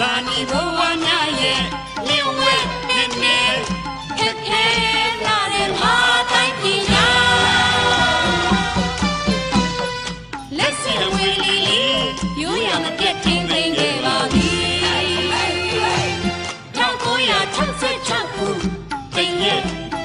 ဇာနီဘဝများရဲ့လင်းဝဲနေနေခက်ခဲလာတဲ့မာတိုင်းပြည်ရာလက်စင်ဝေလီလီရိုးရမပြတ်ချင်းသိမ်းခဲ့ပါပြီ1966ခုတိမ်ရဲ့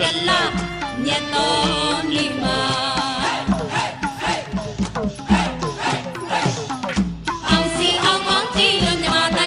တလမြတ်တော်နေ့မှာ